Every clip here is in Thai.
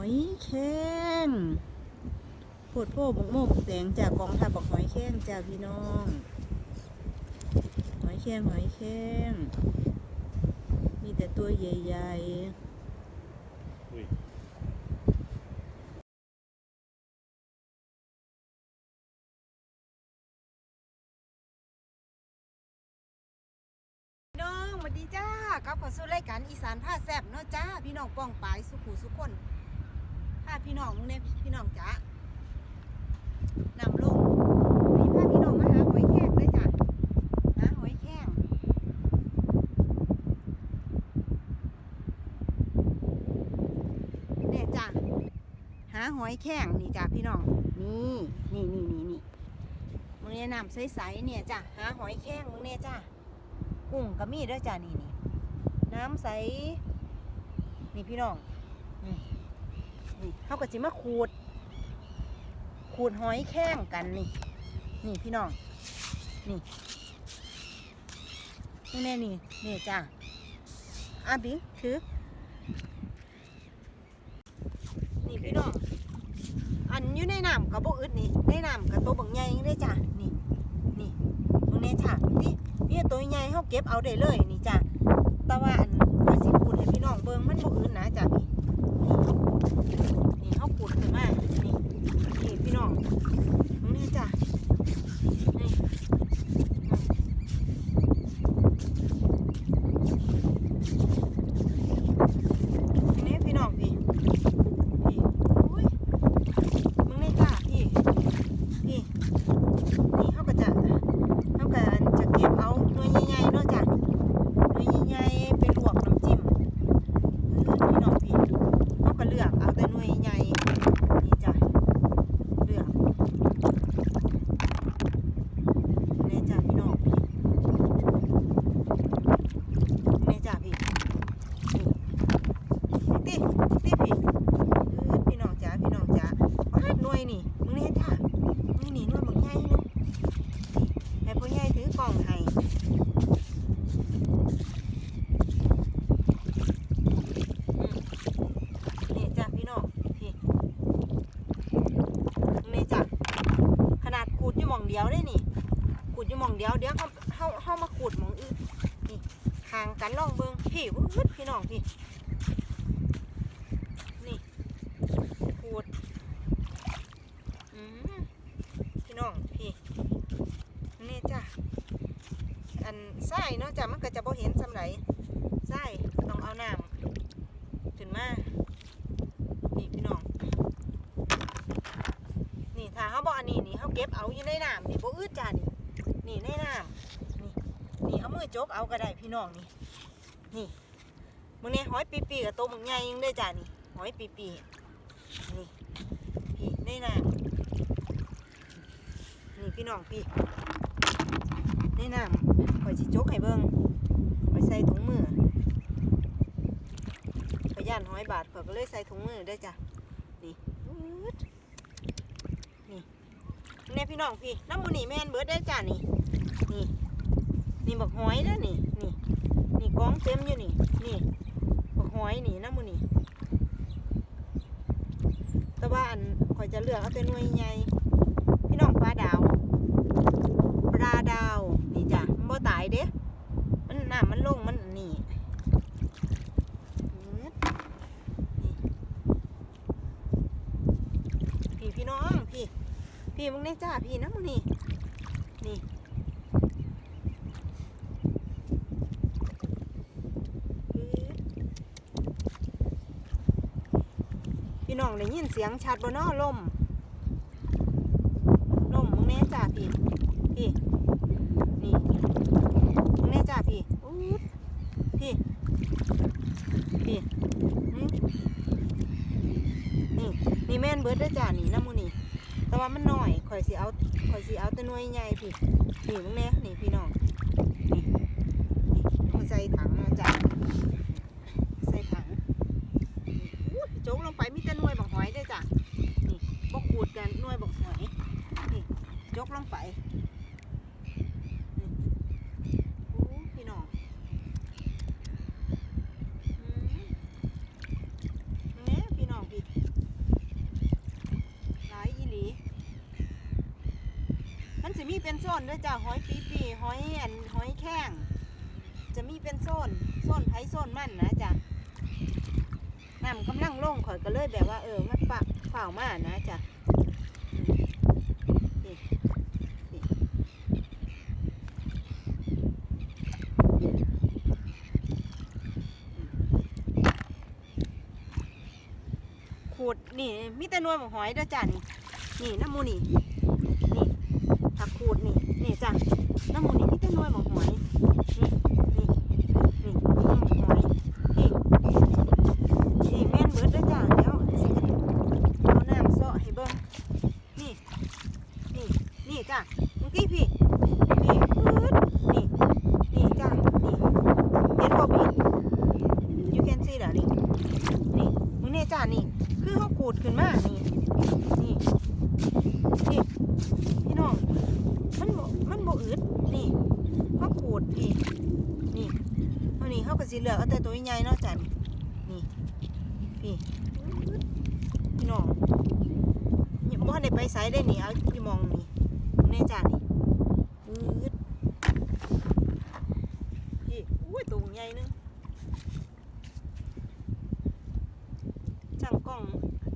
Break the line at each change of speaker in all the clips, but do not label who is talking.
อยแข้งโพดโพบกโมกแตงจากกองทัพบอกหอยแข้งจ้าพี่น้อง หอยแข้งหอยแข้งมีแต่ตัวใหญ่
อุ้ย
ๆพี่น้องสวัสดีจ้ากลับเข้าสู่รายการอีสานผ้าแซบเนาะจ้า พี่น้องป้องปายสุขูสุขคนพาพี่น้องมึงเนี่ยพี่น้องจ้านำลงวันนี้พาพี่น้องมาหาหอยแข้งเลยจ้ะหาหอยแข้งเนี่ยจ้ะหาหอยแข้งนี่จ้ะพี่น้องนี่นี่นี่นี่นี่มึงเนี่ยนำใสๆเนี่ยจ้ะหาหอยแข้งมึงเนี่ยจ้ะกุ้งก็มีด้วยจ้ะนี่นี่น้ำใสนี่พี่น้อง นี่เขาก็จิมาขูด ขูดหอยแข้งกันนี่ นี่พี่น้อง นี่นี่แน่นี่นี่จ้ะอาบิงถือ นี่พี่น้อง อันอยู่ในน้ำกับพวกอึดนี่ ในน้ำกับตัวบางใหญ่ได้จ้ะนี่ นี่ตรงนี้จ้ะนี่นี่ตัวใหญ่เขาเก็บเอาได้เลยนี่จ้ะแต่ว่าอันว่าสิขูดให้พี่น้องเบิ่งมันบ่อื่นนะจ้ะนี่ นี่เขาขูดขึ้นมานี่ นี่พี่น้องตรงนี้จ้ะ นี่นี่พี่น้องพี่ พี่อุ้ยมึงนี่จ้าพี่ พี่ นี่เขาก็จะเขาก็จะเก็บเอาหน่วยใหญ่ๆเนาะจ้ะหน่วยใหญ่ๆไปลวกน้ำจิ้มเออพี่น้องพี่เขาก็เลือกเอาแต่หน่วยใหญ่นี่จ้ะเลือกนี่จ้ะพี่น้องพี่นี่จ้ะพี่นี่ติติพี่ เออพี่น้องจ๋าพี่น้องจ๋าปาดหน่วยนี่มึงนี่จ้ามึงนี่หน่วยบักใหญ่นึงให้พ่อใหญ่ถือกล่องให้อืมนี่จ้าพี่น้องพี่นี่จ้าขนาดขูดอยู่หม่องเดียวได้นี่ขูดอยู่ห ม่องเดียวเดี๋ยวเขาเขาเขามาขูดมองอื่นนี่ห่างกันลองเบิงพี่วืดพี่น้องพี่นี่ขูดอืมพี่น้องพี่นี่จ้ะอันไส้เนาะจ้ะมันก็จะบ่เห็นสำไรไส้ต้องเอาน้ำขึ้นมานี่พี่น้องนี่ถ้าเขาบอกอันนี้นี่เขาเก็บเอาอยู่ในน้ำนี่บ่อืดจ้ะนี่ นี่ในน้ำนี่นี่เอามือจกเอาก็ได้พี่น้องนี่นี่มึงเนี่ยหอยปีปีๆกับตัวมึงใหญ่ยังได้จ้ะนี่หอยปีปีนี่พี่ได้น้ำนี่พี่น้องพี่ได้น้ำข่อยสิจกให้เบิ่งข่อยใส่ถุงมือข่อยย่านหอยบาทข่อยก็เลยใส่ถุงมือได้จ้ะนี่ เนี่ยพี่น้องพี่น้ำมูนี่แม่นเบิดได้จ้านี่นี่นี่บักหอยเด้อนี่นี่นี่กองเต็มอยู่นี่นี่บักหอยนี่น้ำมูนี่แต่ว่าอันข่อยจะเลือกเอาแต่หน่วยใหญ่พี่น้องปลาดาว ปลาดาว นี่จ้ะมันบ่ตายเด้มันน้ำมันลงมันนี่อื้อนี่พี่พี่น้องพี่ พี่มึงได้จ้าพี่นะมึงนี่นี่พี่น้องได้ยินเสียงชัดบนนอลมลมมึงแน่จ้าพี่พี่นี่มึงแน่จ้าพี่อู้ดพี่พี่นี่นี่แม่นเบิร์ดเด้จ้านี่น้ำมูนี่ แต่ว่ามันหน่อยข่อยสิเอาข่อยสิเอาแต่หน่วยใหญ่พี่นี่มึงเน่นี่พี่น้องนี่เอาใส่ถังมาจ้ะใส่ถังอู้โจกลงไปมีแต่หน่วยบักหอยได้จ้ะนี่บกขูดกันหน่วยบักหอยนี่จกลงไปนี่อู้พี่น้องอืมนี่พี่น้องพี่ เป็นโซนด้วยจ้ะหอยปีปีหอยอันหอยแข้งจะมีเป็นโซนโซนไผ่โซนมันนะจ้ะน้ำกำลังลงข่อยก็เลยแบบว่าเออมันปะเฝ่ามานะจ้ะขูดนี่มีแต่นวลของหอยเด้อจ้ะนี่นี่น้ำมูนี่ นี่นี่จ้ะน้ำมูนี่มีแต่หนวลของหอยนี่นี่นี่หนวลของหอยนี่นี่แม่นเบิดเด้อจ้ะเดี๋ยวสิเอาน้ำเซาะให้เบิ่งนี่นี่นี่จ้ะเมื่อกี้พี่นี่ปื๊ดนี่นี่จ้ะนี่เห็นบ่พี่ you can see แล้วนี่นี่มึงเนี่ยจ้ะนี่คือเขาขูดขึ้นมากนี่นี่พี่น้องมันบ่มันบ่อืดนี่เขาขูดพี่นี่เอานี่เขาก็สิเหลือกเอาแต่ตัวใหญ่ๆเนาะจ้ะนี่นี่ พี่พี่น้องยังบ่ได้ไปไสได้นี่เอาอยู่มองนี่มึงเนี่ยจ้ะนี่อืดพี่อุ้ยตัวใหญ่นึงช่างกล้อง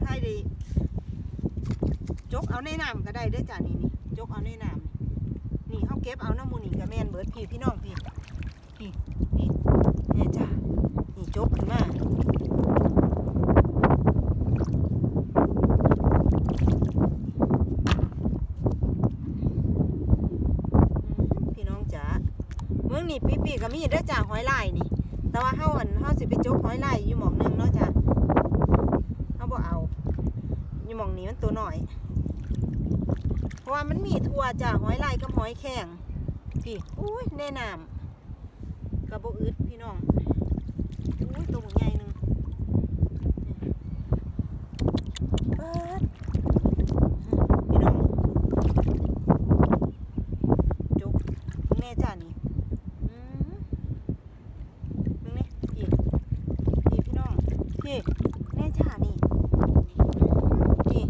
ถ่ายได้จกเอาในน้ำก็ได้เด้อจ้ะนี่นี่จกเอาในน้ำนี่เขาเก็บเอาน้ำมูนี่กับแมนเบิดพี่พี่น้องพี่พี่พี่เนี่ยจ้ะนี่จกขึ้นมาอืมพี่น้องจ๋าเพี่ก็มีเด้อจ้ะหอยลายนี่ แต่ว่าเฮาอันเฮาสิไปจกหอยลายอยู่หม่องหนึงเนาะจ้ะเฮาบ่เอา อยู่หมองนี้มันตัวหน่อย เพราะว่ามันมีทั่วจ้ะหอยลายกับหอยแข็งพี่อุ้ยแน่น้ำกระบอกอึดพี่น้องอุ้ยตัวใหญ่ปิดพี่น้องจุกแน่จ้ะนี่อืมมึงนี่พี่พี่พี่น้องพี่แน่จ้ะนี่ นี่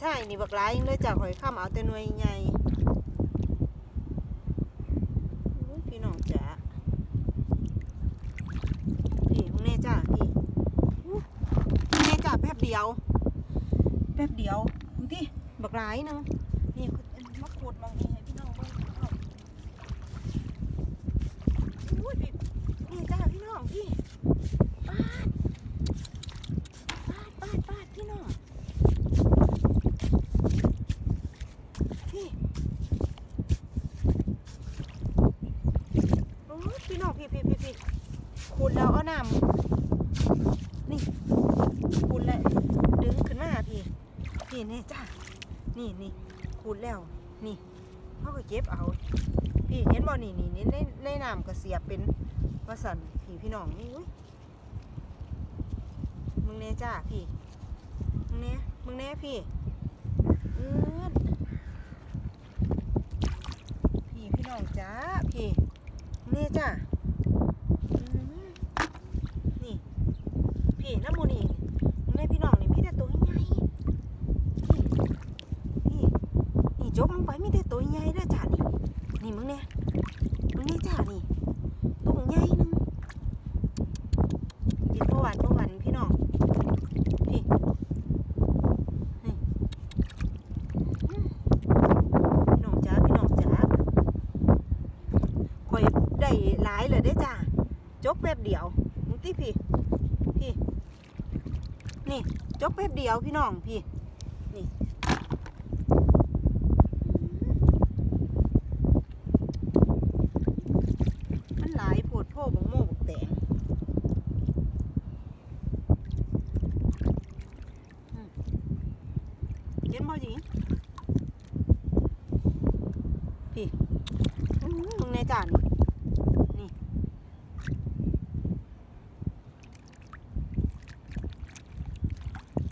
ใช่นี่บักหลายเลยจากหอยข้ามเอาแต่หน่วยใหญ่พี่น้องจ๋าพี่มึงแน่จ้าพี่อู้แน่จ้าแป๊บเดียว แป๊บเดียวดูที่บักหลายหนึงนี่มาขูดมองนี่ให้พี่น้องเบิ่งเอาอุ้ยพี่นี่จ้าพี่น้องพี่ ปาดปาดปาดปาดพี่น้องพี่โอ้ยพี่น้องพี่พี่พี่พี่ ขูดแล้วเอาน้ำนี่ขูดแล้วดึงขึ้นมาพี่พี่นี่จ้านี่นี่ขูดแล้วนี่เขาก็เก็บเอา พี่เห็นบ่นี่นี่นี่ในในน้ำก็เสียบเป็นว่าสันพี่พี่น้องนี่อุ้ยมึงเน่จ้าพี่มึงเน่มึงเน่พี่เอื้อดพี่พี่น้องจ้าพี่มึงเน่จ้าอืมนี่ พี่น้ำมูนี่มึงเน่พี่น้องนี่มีแต่ตัวใหญ่พี่พี่นี่จกลงไปมีแต่ตัวใหญ่เด้อจ้านี่นี่มึงเนี่ยมึงเน่จ้านี่ตัวใหญ่หนึงกินประวันประวันพี่น้องพี่นี่น้องจ๋าพี่น้องจ๋าข่อยได้หลายเลยได้จ้าจกแป๊บเดียวมึงติพี่พี่ นี่จกแป๊บเดียวพี่น้องพี่ นี่มันหลายโพดโพบังโม่บักแตงเย็นบ่หญิงพี่อื้อมึงในจานนี่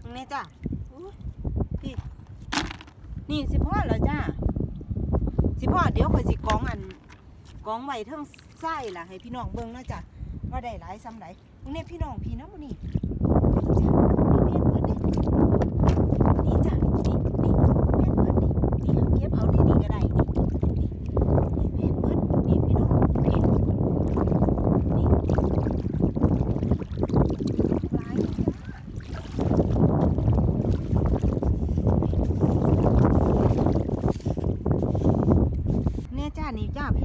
มึงใน จ้าพี่นี่สิพ่อเหรอจ้าสิพ่อเดี๋ยวคอยสิกองอันกองไว้เทิงไส้ล่ะให้พี่น้องเบิ่งนาะจ้ะว่าได้หลายซ้ำใดมึงเนี่ยพี่น้องพี่น้อนี้จ้ะนี่แม่นเบิดเด้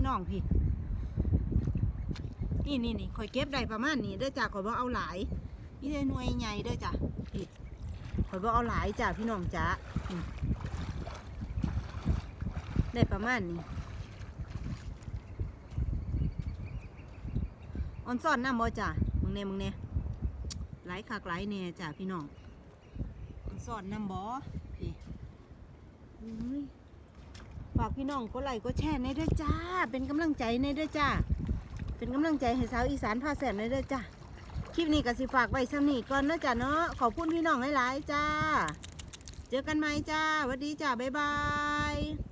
นี่จ้าพี่น้องพี่ นี่นี่นี่ข่อยเก็บได้ประมาณนี้เด้อจ้าข่อยบ่เอาหลายนี่ได้หน่วยใหญ่เด้อจ้าพี่ข่อยบ่เอาหลายจ้าพี่น้องจ้าได้ประมาณนี้ออนซ่อนน้ำบ่จ้ามึงเน่มึงเน่หลายคักหลายแน่จ้าพี่น้องออนซ่อนน้ำบ่พี่อุ้ย ฝากพี่น้องกดไลค์กดแชร์ในด้อจ้า เป็นกำลังใจในด้อจ้า เป็นกำลังใจให้สาวอีสานพาแสนเลยเด้อจ้า คลิปนี้ก็สิฝากไว้สำนีก่อนนะจ้าเนาะ ขอบคุณพี่น้องหลายๆจ้า เจอกันไหมจ้าสวัสดีจ้า บ๊ายบาย